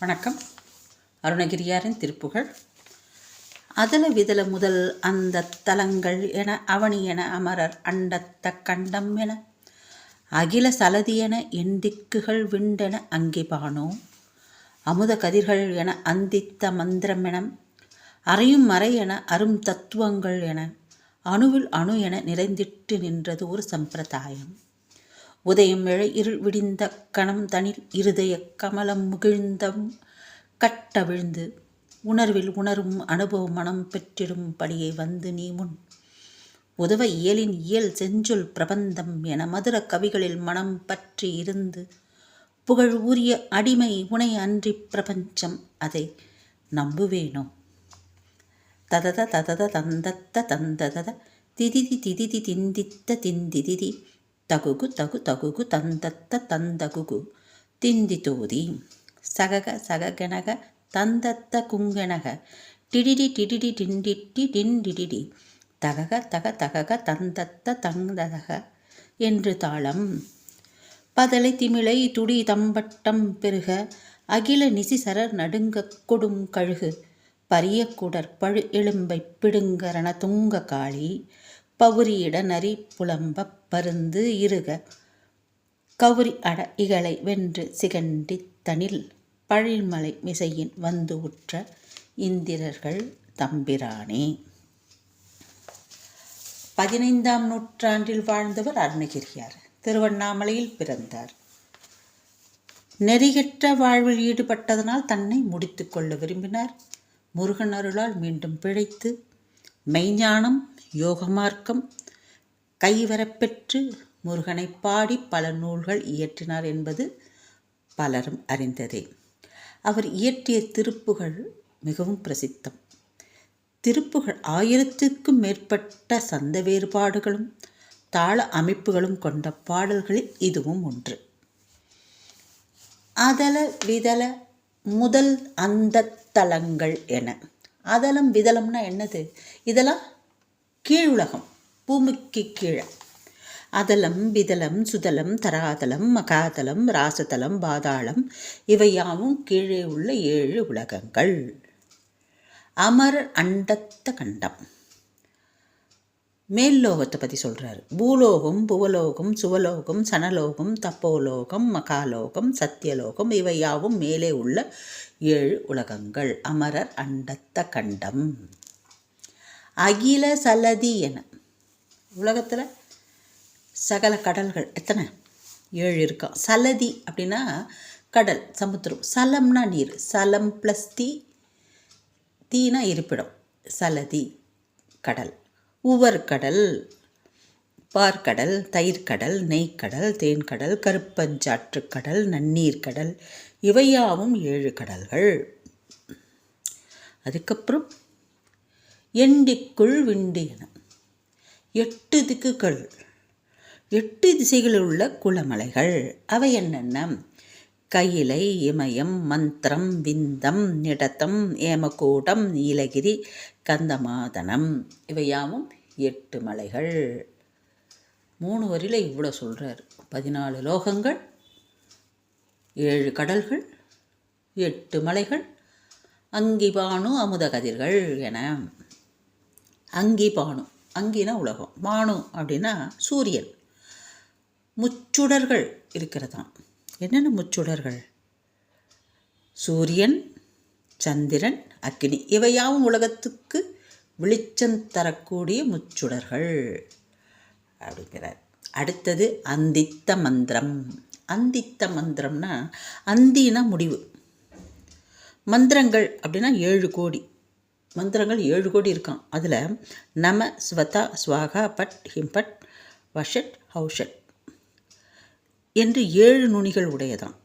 வணக்கம். அருணகிரியாரின் திருப்புகழ். அதல விதல முதல் அந்த தலங்கள் என அவனி என அமரர் அண்டத்த கண்டம் என. அகில சலதி என எண்டிக்குகள் விண்டென அங்கிபானோ அமுத கதிர்கள் என அந்தித்த மந்திரம் என. அறையும் மறை என அரும் தத்துவங்கள் என. அணுவில் அணு என நிறைந்திட்டு நின்றது ஒரு சம்பிரதாயம். உதயம் எழ இருள் விடிந்த கணம் தனில் இருதய கமலம் முகிழ்ந்தம் கட்டவிழ்ந்து உணர்வில் உணரும் அனுபவ மனம் பெற்றிடும் படியை வந்து நீ முன். உதவ இயலின் இயல் செஞ்சொல் பிரபந்தம் என மதுர கவிகளில் மனம் பற்றி இருந்து புகழ் உரிய அடிமை உனை அன்றி பிரபஞ்சம் அதை நம்புவேனோ? ததத ததத தந்தத்த தந்ததத திதிதி திதிதி திந்தித்த திந்திதிதி தகுகு தகு தகுகு தந்தத்த தந்தகுகு திந்திதோதி சகக சககெனக தந்தத்த குங்கெனக டிடிடி டிடிடி டிண்டிட்டி டிண்டிடிடி தகக தக தகக தந்தத்த தந்ததக என்று தாளம். பதலை திமிழை துடி தம்பட்டம் பெருக அகில நிசிசரர் நடுங்க கொடும் கழுகு. பரிய குடற் பழு எலும்பை பிடுங்கரண துங்க காளி. பவுரியிட நரி புலம்ப பருந்து இருக. கௌரி அட இகளை வென்று சிகண்டி தனில் பழிமலை மிசையின் வந்து உற்ற இந்திரர்கள் தம்பிரானே. பதினைந்தாம் நூற்றாண்டில் வாழ்ந்தவர் அருணகிரியார். திருவண்ணாமலையில் பிறந்தார். நெறிகற்ற வாழ்வில் ஈடுபட்டதனால் தன்னை முடித்து கொள்ள விரும்பினார். முருகன் அருளால் மீண்டும் பிழைத்து மெய்ஞானம் யோகமார்க்கம் கைவரப்பெற்று முருகனை பாடி பல நூல்கள் இயற்றினார் என்பது பலரும் அறிந்ததே. அவர் இயற்றிய திருப்புகள் மிகவும் பிரசித்தம். திருப்புகள் ஆயிரத்திற்கும் மேற்பட்ட சந்த வேறுபாடுகளும் தாள அமைப்புகளும் கொண்ட பாடல்களில் இதுவும் ஒன்று. அதல விதல முதல் அந்த தலங்கள் என. அதலம் விதலம்னா என்னது? இதெல்லாம் கீழுலகம். பூமிக்கு கீழே. அதலம் விதலம் சுதலம் தராதலம் மகாதலம் ராசதலம் பாதாளம் இவையாவும் கீழே உள்ள ஏழு உலகங்கள். அமர் அண்டத்த கண்டம். மேல் லோகத்தை பற்றி சொல்கிறாரு பூலோகம் புவலோகம் சுவலோகம் சனலோகம் தப்போலோகம் மகாலோகம் சத்தியலோகம் இவையாவும் மேலே உள்ள ஏழு உலகங்கள். அமரர் அண்டத்த கண்டம். அகில சலதி என. உலகத்தில் சகல கடல்கள் எத்தனை? ஏழு இருக்கும் சலதி அப்படின்னா கடல் சமுத்திரம். சலம்னா நீர். சலம் ப்ளஸ் தீ. தீனா இருப்பிடம். சலதி கடல். உவர்கடல் பார்க்கடல் தயிர்கடல் நெய்க்கடல் தேன்கடல் கருப்பஞ்சாற்றுக்கடல் நன்னீர்கடல் இவையாவும் ஏழு கடல்கள். அதுக்கப்புறம் எண்டிக்குள் விண்டு என எட்டு திக்குகள். எட்டு திசைகளில் உள்ள குளமலைகள். அவை என்னென்ன? கையிலை இமயம் மந்திரம் விந்தம் நிடத்தம் ஏமக்கூடம் நீலகிரி கந்தமாதனம். இவையாவும் எட்டு மலைகள். மூணு வரியில் இவ்வளோ சொல்கிறார் பதினாலு லோகங்கள் ஏழு கடல்கள் எட்டு மலைகள் அங்கிபானு அமுத கதிர்கள் என. அங்கிபானு. அங்கினா உலகம். பானு அப்படின்னா சூரியன். முச்சுடர்கள் இருக்கிறதாம். என்னென்ன முச்சுடர்கள்? சூரியன் சந்திரன் அக்னி இவையாவும் உலகத்துக்கு வெளிச்சம் தரக்கூடிய முச்சுடர்கள் அப்படிங்கிறார். அடுத்தது அந்தித்த மந்திரம். அந்தித்த மந்திரம்னா அந்தினா முடிவு. மந்திரங்கள் அப்படின்னா ஏழு கோடி. மந்திரங்கள் ஏழு கோடி இருக்கான் அதில் நம ஸ்வதா ஸ்வாகா பட் ஹிம்பட் வஷட் ஹவுஷட் என்று ஏழு நுனிகள் உடையதான்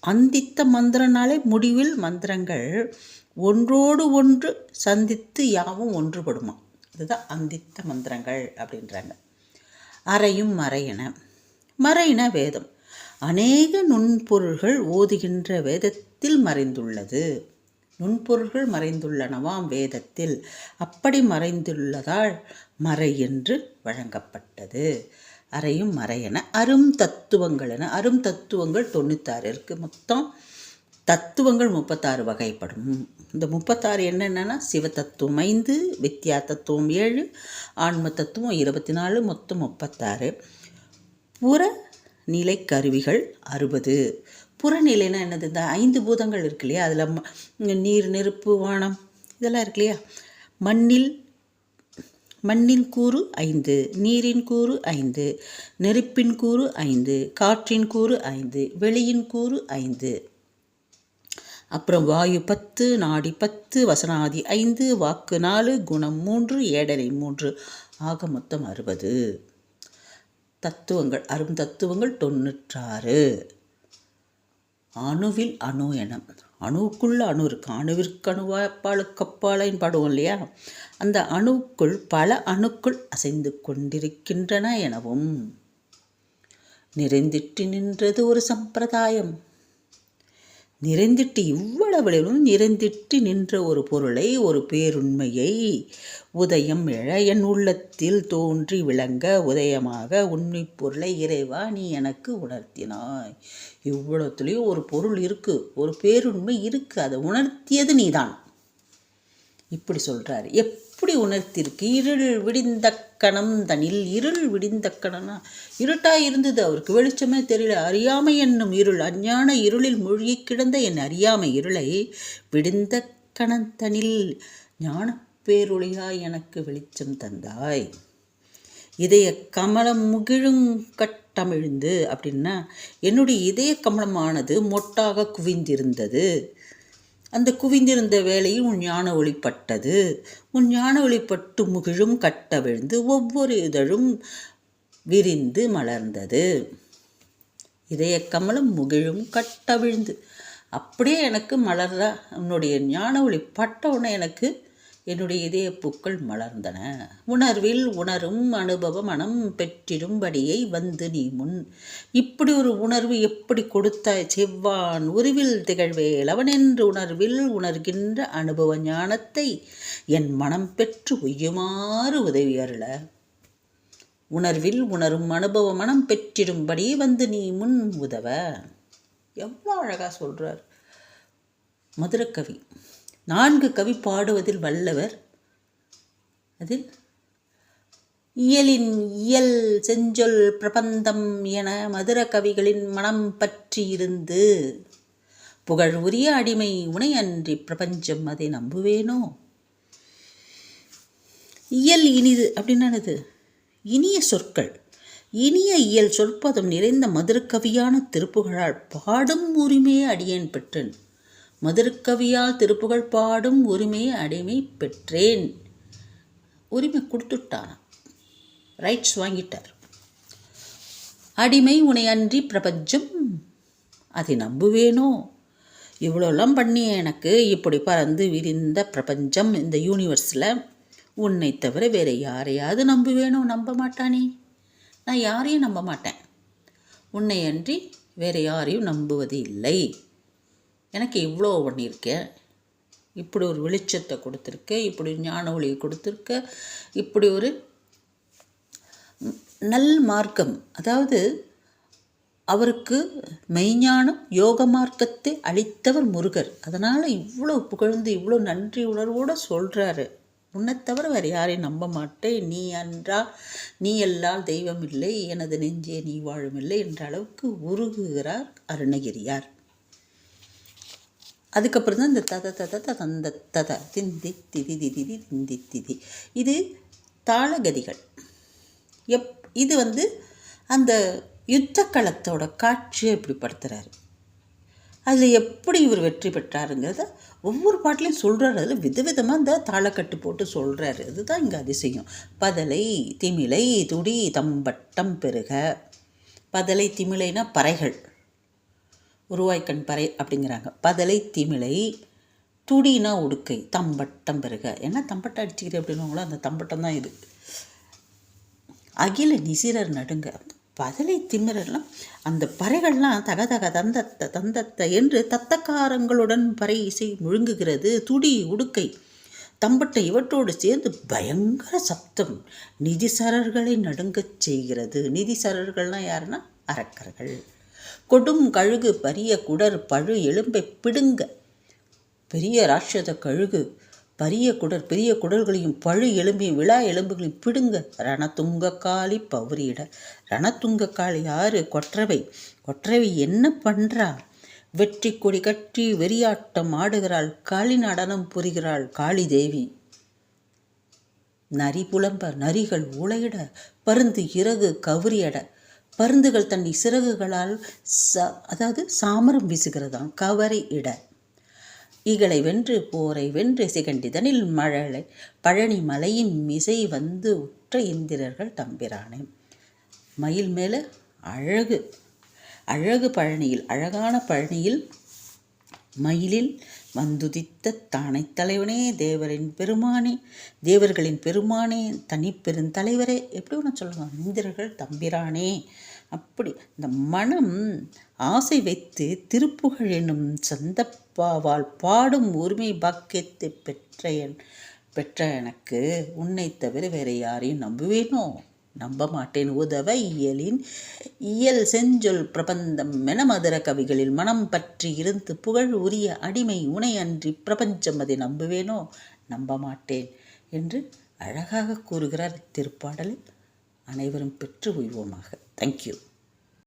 அந்தித்த மந்திரனாலே முடிவில் மந்திரங்கள் ஒன்றோடு ஒன்று சந்தித்து யாவும் ஒன்றுபடுமா இதுதான் அந்தித்த மந்திரங்கள் அப்படின்றாங்க. அறையும் மறையன. மறையின வேதம். அநேக நுண்பொருள்கள் ஓதுகின்ற வேதத்தில் மறைந்துள்ளது. நுண்பொருள்கள் மறைந்துள்ளனவாம் வேதத்தில்? அப்படி மறைந்துள்ளதால் மறை என்று வழங்கப்பட்டது. அறையும் மறையென அரும் தத்துவங்கள் என அரும் தத்துவங்கள் தொண்ணூத்தாறு இருக்குது மொத்தம் தத்துவங்கள் முப்பத்தாறு வகைப்படும். இந்த முப்பத்தாறு என்னென்னா சிவ தத்துவம் ஐந்து வித்யா தத்துவம் ஏழு ஆன்ம தத்துவம் இருபத்தி நாலு மொத்தம் முப்பத்தாறு. புற நிலை கருவிகள் அறுபது. புறநிலைனா என்னது? இந்த ஐந்து பூதங்கள் இருக்கு இல்லையா? அதில் நீர் நெருப்பு வானம் இதெல்லாம் இருக்கு இல்லையா? மண்ணில் மண்ணின் கூறு ஐந்து நீரின் கூறு ஐந்து நெருப்பின் கூறு ஐந்து காற்றின் கூறு ஐந்து வெளியின் கூறு ஐந்து. அப்புறம் வாயு பத்து நாடி பத்து வசனாதி ஐந்து வாக்கு நாலு குணம் மூன்று ஏடரை மூன்று. ஆக மொத்தம் அறுபது. தத்துவங்கள் அரும் தத்துவங்கள் தொண்ணூற்றாறு. அணுவில் அணு எனம் அணுவுக்குள்ள அணு இருக்கு. அணுவிற்கு அணுவாப்பாளுக்கு அப்பாலைன்னு பாடுவோம் இல்லையா? அந்த அணுக்குள் பல அணுக்கள் அசைந்து கொண்டிருக்கின்றன எனவும். நிறைந்திட்டு நின்றது ஒரு சம்பிரதாயம். நிறைந்திட்டு இவ்வளவிலும் நிறைந்திட்டு நின்ற ஒரு பொருளை ஒரு பேருண்மையை உதயம் எழ என் உள்ளத்தில் தோன்றி விளங்க உதயமாக உண்மை பொருளை இறைவா நீ எனக்கு உணர்த்தினாய். இவ்வளோத்துலேயும் ஒரு பொருள் இருக்குது ஒரு பேருண்மை இருக்குது அதை உணர்த்தியது நீதான். இப்படி சொல்கிறாரு எப்படி உணர்த்திருக்கு? இருள் விடிந்த கணம் தனில் இருள் விடிந்த கணனா. இருட்டாக இருந்தது அவருக்கு. வெளிச்சமே தெரியல. அறியாமை என்னும் இருள் அஞ்ஞான இருளில் மூழ்கி கிடந்த என் அறியாமை இருளை விடிந்த கணந்தனில் ஞான பேரொழியாய் எனக்கு வெளிச்சம் தந்தாய். இதய கமலம் முகிழும் கட்டமிழ்ந்து அப்படின்னா என்னுடைய இதய கமலமானது மொட்டாக குவிந்திருந்தது. அந்த குவிந்திருந்த வேளையில் உன் ஞான ஒளிப்பட்டது. உன் ஞான ஒளிப்பட்டு முகிழும் கட்ட விழுந்து ஒவ்வொரு இதழும் விரிந்து மலர்ந்தது. இதய கமலம் முகிழும் கட்ட விழுந்து. அப்படியே எனக்கு மலர்ற. உன்னுடைய ஞான ஒளி பட்ட உடனே எனக்கு என்னுடைய இதய பூக்கள் மலர்ந்தன. உணர்வில் உணரும் அனுபவ மனம் பெற்றிடும்படியை வந்து நீ முன். இப்படி ஒரு உணர்வு எப்படி கொடுத்த செவ்வான் உருவில் திகழ்வேல் அவனென்று உணர்வில் உணர்கின்ற அனுபவ ஞானத்தை என் மனம் பெற்று உய்யுமாறு உதவி அருள. உணர்வில் உணரும் அனுபவ மனம் பெற்றிடும்படி வந்து நீ முன் உதவ. எவ்வளோ அழகாக சொல்கிறார் மதுரக்கவி. நான்கு கவி பாடுவதில் வல்லவர். அதில் இயலின் இயல் செஞ்சொல் பிரபந்தம் என மதுர கவிகளின் மனம் பற்றி இருந்து புகழ் உரிய அடிமை உனை அன்றி பிரபஞ்சம் அதை நம்புவேனோ? இயல் இனிது அப்படின்னானது இனிய சொற்கள். இனிய இயல் சொற்பதம் நிறைந்த மதுரக்கவியான திருப்புகழால் பாடும் உரிமையை அடியேன் பெற்றேன். மதுரக்கவியால் திருப்புகழ் பாடும் உரிமை அடிமை பெற்றேன். உரிமை கொடுத்துட்டாராம் ரைட்ஸ் வாங்கிட்டார். அடிமை உனை அன்றி பிரபஞ்சம். அதை நம்புவேனோ? இவ்வளோலாம் பண்ணி எனக்கு. இப்படி பறந்து விரிந்த பிரபஞ்சம் இந்த யூனிவர்ஸில் உன்னை தவிர வேறு யாரையாவது நம்புவேனோ? நம்ப மாட்டானே. நான் யாரையும் நம்ப மாட்டேன். உன்னை அன்றி வேறு யாரையும் நம்புவது இல்லை எனக்கு இவ்வளோ பண்ணியிருக்கேன் இப்படி ஒரு வெளிச்சத்தை கொடுத்துருக்க இப்படி ஞான ஒளியை கொடுத்துருக்க இப்படி ஒரு நல் மார்க்கம். அதாவது அவருக்கு மெய்ஞானம் யோக மார்க்கத்தை அளித்தவர் முருகர். அதனால் இவ்வளோ புகழ்ந்து இவ்வளோ நன்றி உணர்வோடு சொல்கிறாரு உன்னை தவிர வேறு யாரையும் நம்ப மாட்டேன். நீ அன்றா நீ எல்லால் தெய்வம் இல்லை. எனது நெஞ்சே நீ வாழும் இல்லை என்ற அளவுக்கு உருகுகிறார் அருணகிரியார். அதுக்கப்புறம் தான் இந்த தத தத தந்த தத திந்தி திதி திதி திந்தி திதி இது தாளகதிகள். எப் இது வந்து அந்த யுத்த களத்தோட காட்சியை இப்படி படுத்துகிறாரு அதில் எப்படி இவர் வெற்றி பெற்றாருங்கிறத ஒவ்வொரு பாட்டிலையும் சொல்கிறாரு அதில் விதவிதமாக இந்த தாளக்கட்டு போட்டு சொல்கிறாரு அதுதான் இங்கே அதிசயம். பதலை திமிலை துடி தம்பட்டம் பெருக பதலை திமிலைனா பறைகள். உருவாய்க்கண் பறை அப்படிங்கிறாங்க. பதலை திமிழை துடினா உடுக்கை தம்பட்டம் பெருக ஏன்னா தம்பட்டம் அடிச்சுக்கிறேன் அப்படின்னுங்களோ அந்த தம்பட்டம் தான் இது. அகில நிசிரர் நடுங்க. பதலை திமிரெல்லாம் அந்த பறைகள்லாம் தகதக தக தந்தத்த தந்தத்த என்று தத்தக்காரங்களுடன் பறை இசை முழுங்குகிறது. துடி உடுக்கை தம்பட்டை இவற்றோடு சேர்ந்து பயங்கர சப்தம் நிதிசரர்களை நடுங்கச் செய்கிறது. நிதிசரர்கள்லாம் யாருன்னா? அரக்கர்கள். கொடும் கழுகு பரிய குடர் பழு எலும்பை பிடுங்க. பெரிய ராட்சத கழுகு பரிய குடர் பெரிய குடல்களையும் பழு எலும்பையும் விழா எலும்புகளையும் பிடுங்க. ரணத்துங்க காளி பௌரியிட ரணத்துங்க காளி யாரு? கொற்றவை. கொற்றவை என்ன பண்றா? வெற்றி கொடி கட்டி வெறியாட்டம் ஆடுகிறாள். காளி நடனம் புரிகிறாள். காளி தேவி. நரி புலம்ப நரிகள் உளையிட பருந்து இறகு கவுரியட. பருந்துகள் தன்னை சிறகுகளால் ச அதாவது சாமரம் வீசுகிறதாம். கவரி இட. இகளை வென்று போரை வென்று சிகண்டிதனில் மழலை. பழனி மலையின் மிசை வந்து உற்ற இந்திரர்கள் தம்பிரானே. மயில் மேலே அழகு. அழகு பழனியில் அழகான பழனியில் மயிலில் வந்துதித்த தானை தலைவனே தேவரின் பெருமானே தேவர்களின் பெருமானே தனிப்பெருந்தலைவரே எப்படி ஒன்று சொல்லுவாங்க இந்திரர்கள் தம்பிரானே. அப்படி இந்த மனம் ஆசை வைத்து திருப்புகழ் எனும் சந்தப்பாவால் பாடும் உரிமை பாக்கியத்தை பெற்ற என் பெற்ற எனக்கு உன்னை தவிர வேறு யாரையும் நம்புவேனோ? நம்ப மாட்டேன் உதவ இயலின் இயல் செஞ்சொல் பிரபந்தம் என மதுர கவிகளில் மனம் பற்றி இருந்து புகழ் உரிய அடிமை உனை அன்றி பிரபஞ்சம் அதை நம்புவேனோ? நம்ப மாட்டேன் என்று அழகாக கூறுகிறார் திருப்பாடலில் அனைவரும் பெற்று உய்வோமாக. தேங்க்யூ